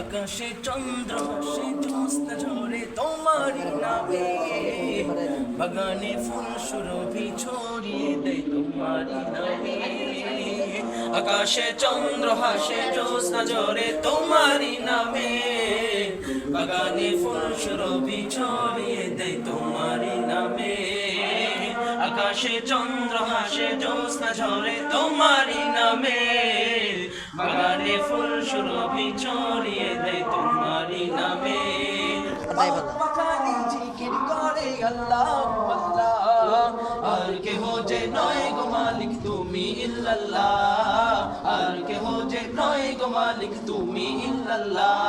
আকাশে চন্দ্র, সে জ্যোৎস্না ঝরে তোমারই নামে। বাগানে ফুল সুরভি ছড়িয়ে দেয় তোমারই নামে। আকাশে চন্দ্র, হাসে জ্যোৎস্না ঝরে তোমারই নামে। বাগানে ফুল সুরভি ছড়িয়ে দেয় তোমারই নামে। আকাশে চন্দ্র, হাসে জ্যোৎস্না ঝরে তোমারই নামে। বাগানে ফুল সুরভি ছড়িয়ে আল্লাহ আল্লাহ। আর কেহ যে নয় গো মালিক, তুমি ইল্লাল্লাহ। আর কেহ যে নয় গো তুমি ইল্লাল্লাহ।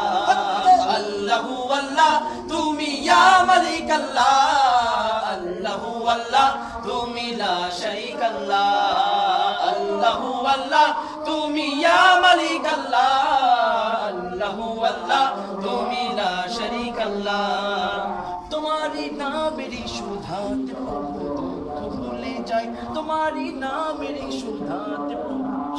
আল্লাহু, তুমি লা শারীক আল্লাহ তোমারই নামেরই সুধাতে ভুলে যায় তোমারই নামেরই সুধাতে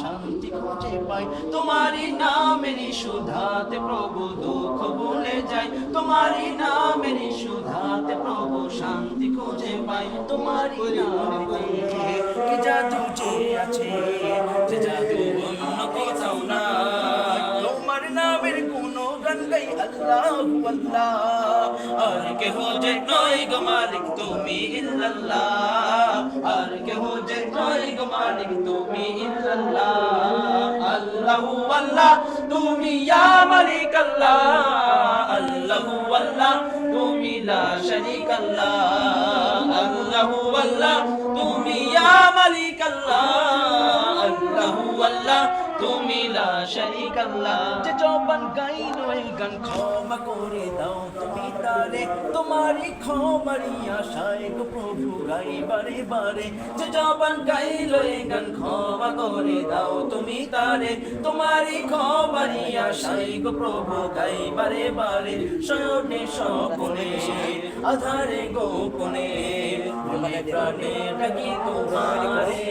শান্তি খুঁজে পাই। তোমারই নামেরই সুধাতে প্রভু দুঃখ ভুলে যায় তোমারই নামেরই সুধাতে প্রভু শান্তি খুঁজে পাই। তোমারই নামে কি আছে? কোনো গান গাই আল্লাহ আল্লাহ আর কেহ যে নয় গো মালিক তুমি ইল্লাল্লাহ আর কেহ যে নয় গো মালিক তুমি ইল্লাল্লাহ আল্লাহু আল্লাহ তুমি ইয়া মালিক আল্লাহ আল্লাহু আল্লাহ তুমি লা শারীক আল্লাহ আল্লাহু আল্লাহ তুমি ইয়া মালিক আল্লাহ তুমি লা শারীক আল্লাহ যে জবান গাইলো এই গান ক্ষমা করে দাও তুমি তারে। তোমারই ক্ষমারি আশায় গো প্রভু গাই বারে। বারে যে জবান গাইলো এই গান ক্ষমা করে দাও তুমি তারে। তোমারই ক্ষমারি আশায় গো প্রভু গাই বারে। বারে শয়নে স্বপনে, আধারে গোপনে প্রাণে ডাকি তোমারে।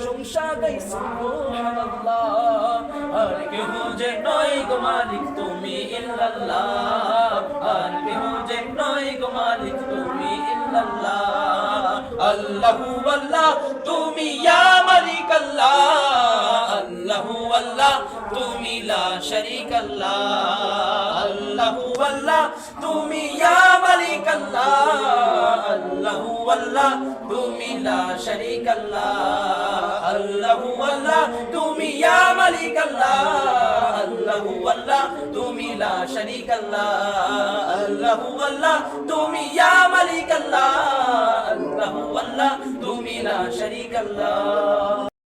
প্রশংসা গাই সুবহানাল্লাহ। আর কেহ যে নয় গো মালিক, তুমি ইল্লাল্লাহ। আর কেহ যে নয় গো মালিক, তুমি ইল্লাল্লাহ। আল্লাহু আল্লাহ, তুমি ইয়া মালিক আল্লাহ আল্লাহু আল্লাহ তুমি লা শারীক আল্লাহ আল্লাহু আল্লাহ, তুমি ইয়া মালিক আল্লাহ আল্লাহু আল্লাহ তুমি লা শারীক আল্লাহ আল্লাহু আল্লাহ তুমি ইয়া মালিক আল্লাহ আল্লাহু আল্লাহ তুমি লা শারীক আল্লাহ আল্লাহু, তুমি ইয়া মালিক আল্লাহু আল্লাহ, তুমি লা শারীক আল্লাহ